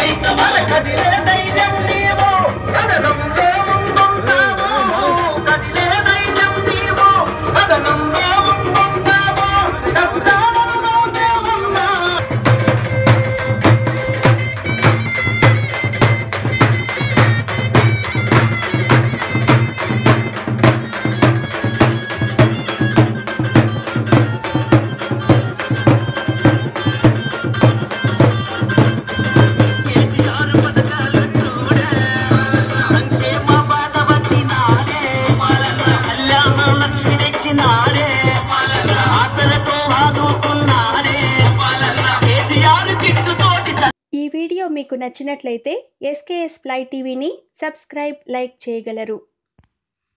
వైద్య మన కదిలే ధైర్యం. నచ్చినట్లయితే ఎస్కేఎస్ ఫ్లై టీవీని సబ్స్క్రైబ్ లైక్ చేయగలరు.